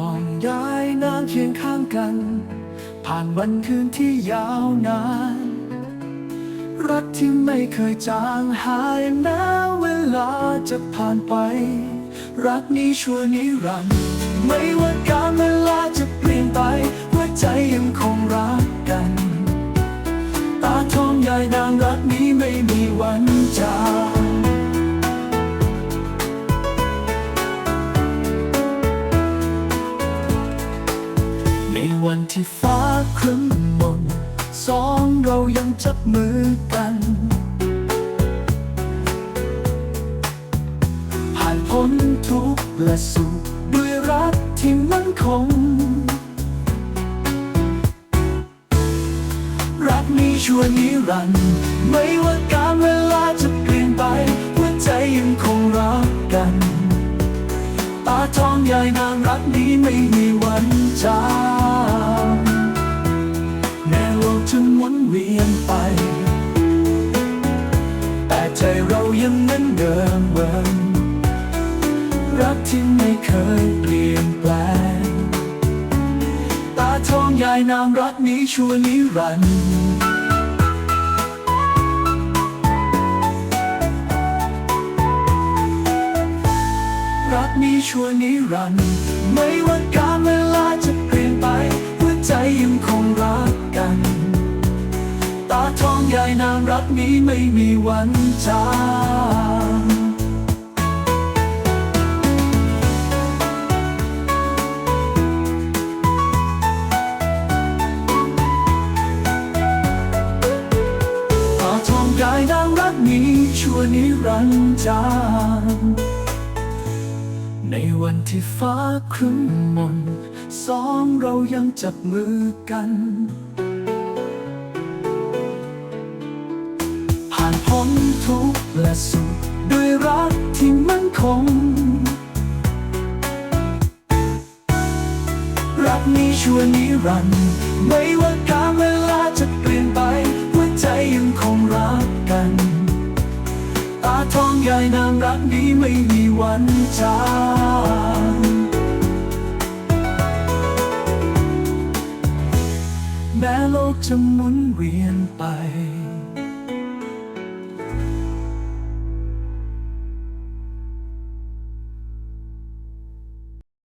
องย้ายนางเคียงข้างกัน ผ่านวันคืนที่ยาวนาน รักที่ไม่เคยจางหายแม้เวลาจะผ่านไป รักนี้ชั่วนิรันดร์ไม่ว่าการเวลาจะเป ที่ฟ้าครึ้มมนสองเรายังจับมือกัน ผ่านพ้นทุกข์และสุขด้วยรักที่มั่นคง รักนี้ชั่วนิรันดร์ไม่ว่าการเวลาจะเปลี่ยนไปหัวใจยังคงรักกันตาทองใหญ่นางรักนี้ไม่มีวันจาง วียนไป แต่ใจเรายังเหมือนเดิมเวิมรักที่ไม่เคยเปลี่ยนแปลง ตาทองใหญ่นางรักนี้ชั่วนิรันดร์รักนี้ชั่วนิรันดร์ไม่ว่าการเวลาจะเปลี่ยนไปหัวใจยังคง ไม่มีวันจางตาทองใหญ่นางรักนี้ชั่วนิรันดร์จางในวันที่ฟ้าครึ้มมน สองเรายังจับมือกัน พ้นทุกข์และสุขด้วยรักที่มั่นคง รักนี้ชั่วนิรันดร์ไม่ว่าการเวลาจะเปลี่ยนไปหัวใจยังคงรักกันตาทองใหญ่นางรักนี้ไม่มีวันจางแม้โลกจะหมุนเวียนไป